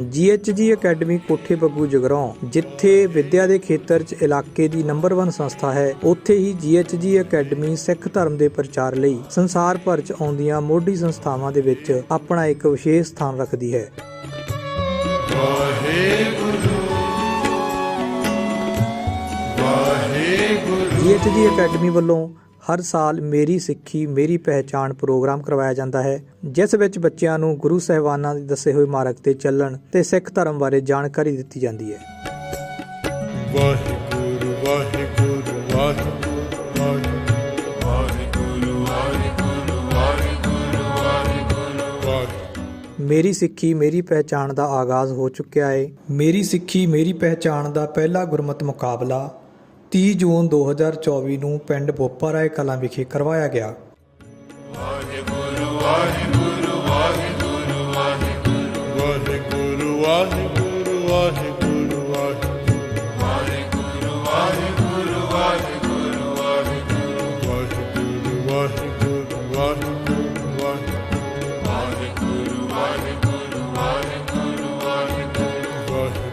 ਜੀਐਚਜੀ academy ਕੋਠੇ ਬੱਗੂ ਜਗਰਾਉਂ ਜਿੱਥੇ ਵਿੱਦਿਆ ਦੇ ਖੇਤਰ 'ਚ ਇਲਾਕੇ ਦੀ ਨੰਬਰ 1 ਸੰਸਥਾ ਹੈ ਉੱਥੇ ਹੀ ਜੀਐਚਜੀ ਅਕੈਡਮੀ ਸਿੱਖ ਧਰਮ ਦੇ ਪ੍ਰਚਾਰ ਲਈ ਸੰਸਾਰ ਭਰ 'ਚ ਆਉਂਦੀਆਂ ਮੋਢੀ ਸੰਸਥਾਵਾਂ ਦੇ ਵਿੱਚ ਆਪਣਾ ਇੱਕ ਵਿਸ਼ੇਸ਼ ਸਥਾਨ ਰੱਖਦੀ ਹੈ। ਜੀਐਚਜੀ ਅਕੈਡਮੀ ਵੱਲੋਂ ਹਰ ਸਾਲ ਮੇਰੀ ਸਿੱਖੀ ਮੇਰੀ ਪਹਿਚਾਣ ਪ੍ਰੋਗਰਾਮ ਕਰਵਾਇਆ ਜਾਂਦਾ ਹੈ ਜਿਸ ਵਿੱਚ ਬੱਚਿਆਂ ਨੂੰ ਗੁਰੂ ਸਾਹਿਬਾਨਾਂ ਦੇ ਦੱਸੇ ਹੋਏ ਮਾਰਗ ਤੇ ਚੱਲਣ ਤੇ ਸਿੱਖ ਧਰਮ ਬਾਰੇ ਜਾਣਕਾਰੀ ਦਿੱਤੀ ਜਾਂਦੀ ਹੈ। ਵਾਹਿਗੁਰੂ ਵਾਹਿਗੁਰੂ ਵਾਹਿਗੁਰੂ ਵਾਹਿਗੁਰੂ। ਮੇਰੀ ਸਿੱਖੀ ਮੇਰੀ ਪਹਿਚਾਣ ਦਾ ਆਗਾਜ਼ ਹੋ ਚੁੱਕਿਆ ਹੈ ਮੇਰੀ ਸਿੱਖੀ ਮੇਰੀ ਪਹਿਚਾਣ ਦਾ ਪਹਿਲਾ ਗੁਰਮਤ ਮੁਕਾਬਲਾ 30 ਜੂਨ 2024 ਨੂੰ ਪਿੰਡ ਬੋਪਾਰਾਏ ਕਲਾਂ ਵਿਖੇ ਕਰਵਾਇਆ ਗਿਆ। ਵਾਹਿਗੁਰੂ।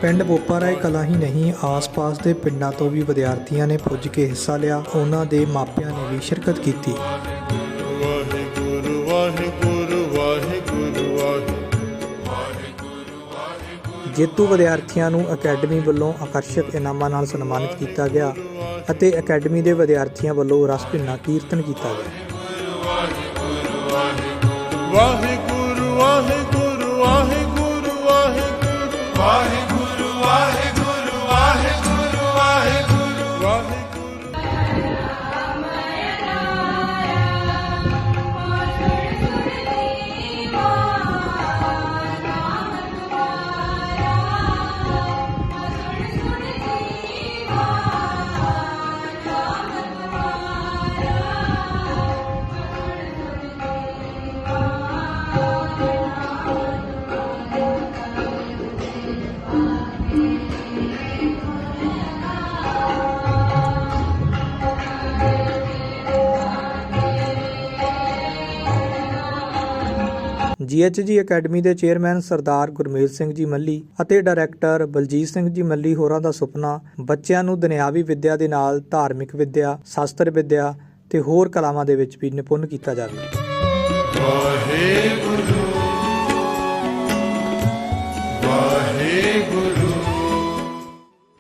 ਪਿੰਡ ਬੋਪਾਰਾਏ ਕਲਾਂ ਹੀ ਨਹੀਂ ਆਸ-ਪਾਸ ਦੇ ਪਿੰਡਾਂ ਤੋਂ ਵੀ ਵਿਦਿਆਰਥੀਆਂ ਨੇ ਪੁੱਜ ਕੇ ਹਿੱਸਾ ਲਿਆ। ਉਹਨਾਂ ਦੇ ਮਾਪਿਆਂ ਨੇ ਵੀ ਸ਼ਿਰਕਤ ਕੀਤੀ। ਵਾਹਿਗੁਰੂ ਵਾਹਿਗੁਰੂ ਵਾਹਿਗੁਰੂ ਵਾਹਿਗੁਰੂ। ਜੇਤੂ ਵਿਦਿਆਰਥੀਆਂ ਨੂੰ ਅਕੈਡਮੀ ਵੱਲੋਂ ਆਕਰਸ਼ਕ ਇਨਾਮਾਂ ਨਾਲ ਸਨਮਾਨਿਤ ਕੀਤਾ ਗਿਆ ਅਤੇ ਅਕੈਡਮੀ ਦੇ ਵਿਦਿਆਰਥੀਆਂ ਵੱਲੋਂ ਰਸ ਭਿੰਨਾ ਕੀਰਤਨ ਕੀਤਾ ਗਿਆ। ਵਾਹਿਗੁਰੂ ਵਾਹਿਗੁਰੂ ਵਾਹਿਗੁਰੂ ਵਾਹਿਗੁਰੂ ਵਾਹਿਗੁਰੂ। ਜੀਐਚਜੀ ਅਕੈਡਮੀ ਦੇ ਚੇਅਰਮੈਨ ਸਰਦਾਰ ਗੁਰਮੇਲ ਸਿੰਘ ਜੀ ਮੱਲੀ ਅਤੇ ਡਾਇਰੈਕਟਰ ਬਲਜੀਤ ਸਿੰਘ ਜੀ ਮੱਲੀ ਹੋਰਾਂ ਦਾ ਸੁਪਨਾ, ਬੱਚਿਆਂ ਨੂੰ ਦੁਨਿਆਵੀ ਵਿੱਦਿਆ ਦੇ ਨਾਲ ਧਾਰਮਿਕ ਵਿੱਦਿਆ, ਸ਼ਾਸਤਰ ਵਿੱਦਿਆ ਤੇ ਹੋਰ ਕਲਾਵਾਂ ਦੇ ਵਿੱਚ ਵੀ ਨਿਪੁੰਨ ਕੀਤਾ ਜਾਵੇ। ਵਾਹਿਗੁਰੂ।